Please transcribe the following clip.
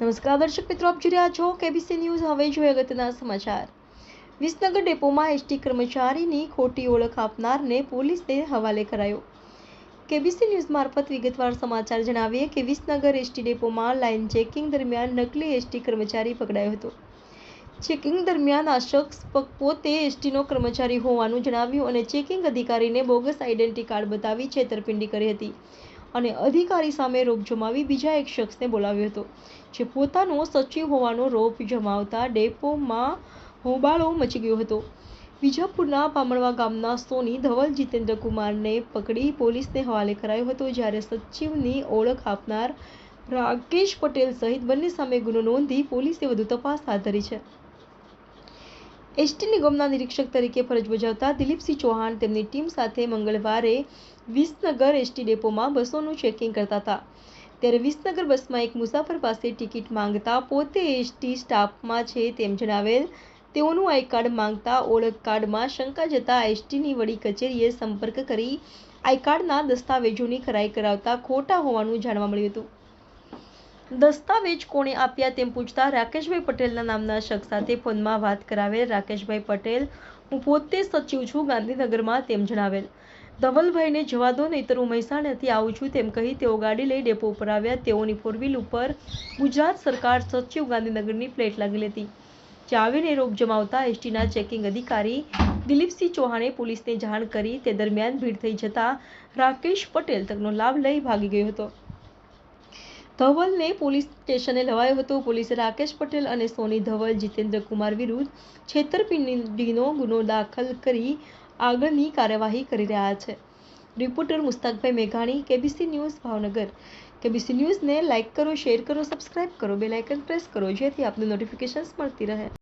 નમસ્કાર, દર્શક મિત્રો, આપ જોઈ રહ્યા છો કેબીસી ન્યૂઝ હવે જોઈએ અગત્યના સમાચાર. વિસનગર ડેપોમાં એસટી કર્મચારીની ખોટી ઓળખ આપનારને પોલીસને હવાલે કરાયો. કેબીસી ન્યૂઝ મારફત વિગતવાર સમાચાર જણાવીએ કે વિસનગર એસટી ડેપોમાં લાઇન ચેકિંગ દરમિયાન નકલી એસટી કર્મચારી પકડાયો હતો. ચેકિંગ દરમિયાન આ શખ્સ પોતે એસટીનો કર્મચારી હોવાનું જણાવ્યું અને ચેકિંગ અધિકારીને બોગસ આઈડેન્ટિટી કાર્ડ બતાવી છેતરપિંડી કરી હતી. અને અધિકારી સામે રોપ જમાવી બીજા એક શખ્સને બોલાવ્યો હતો, જે પોતાનો સચિવ હોવાનો રોપ જમાવતા ડેપોમાં હોબાળો મચી ગયો હતો. વિજાપુરના પામણવા ગામના સોની ધવલ જીતેન્દ્ર કુમારને પકડી પોલીસને હવાલે કરાયો હતો, જ્યારે સચિવની ઓળખ આપનાર રાકેશ પટેલ સહિત બંને સામે ગુનો નોંધી પોલીસે વધુ તપાસ હાથ ધરી છે. એસટી નિગમના નિરીક્ષક તરીકે ફરજ બજાવતા દિલીપસિંહ ચૌહાણ તેમની ટીમ સાથે મંગળવારે વિસનગર એસટી ડેપોમાં બસોનું ચેકિંગ કરતા હતા. ત્યારે વિસનગર બસમાં એક મુસાફર પાસે ટિકિટ માંગતા પોતે એસટી સ્ટાફમાં છે તેમ જણાવેલ તેઓનું આઈ કાર્ડ માંગતા ઓળખ કાર્ડમાં શંકા જતા એસટીની વડી કચેરીએ સંપર્ક કરી આઈ કાર્ડના દસ્તાવેજોની ખરાઈ કરાવતા ખોટા હોવાનું જાણવા મળ્યું હતું. દસ્તાવેજ કોણે આપ્યા તેમ પૂછતા રાકેશભાઈ પટેલના નામના શખ્સ સાથે ફોનમાં વાત કરાવેલ રાકેશભાઈ પટેલ. હું પોતે સચિવ છું, ગાંધીનગરમાં, તેમ જણાવેલ. ધવલભાઈને જવા દો, નહીંતર હું મહેસાણાથી આવું છું, તેમ કહી તેઓ ગાડી લઈ ડેપો ઉપર આવ્યા. તેઓની ફોરવ્હીલ ઉપર ગુજરાત સરકાર સચિવ ગાંધીનગરની પ્લેટ લાગેલી હતી જે આવીને જમાવતા એસટીના ચેકિંગ અધિકારી દિલીપસિંહ ચૌહાણે પોલીસને જાણ કરી, તે દરમિયાન ભીડ થઈ જતા રાકેશ પટેલ તકનો લાભ લઈ ભાગી ગયો હતો. ધવલને પોલીસ સ્ટેશને લવાયો હતો. પોલીસે રાકેશ પટેલ અને સોની ધવલ, જીતેન્દ્ર કુમાર વિરુદ્ધ છેતરપિંડીનો ગુનો દાખલ કરી આગળની કાર્યવાહી કરી રહ્યા છે. રિપોર્ટર મુસ્તાકભાઈ મેઘાણી, કેબીસી ન્યૂઝ, ભાવનગર. કેબીસી ન્યૂઝને લાઇક કરો, શેર કરો, સબસ્ક્રાઇબ કરો, બેલ આઇકન પ્રેસ કરો, જેથી આપને નોટિફિકેશન્સ મળતી રહે.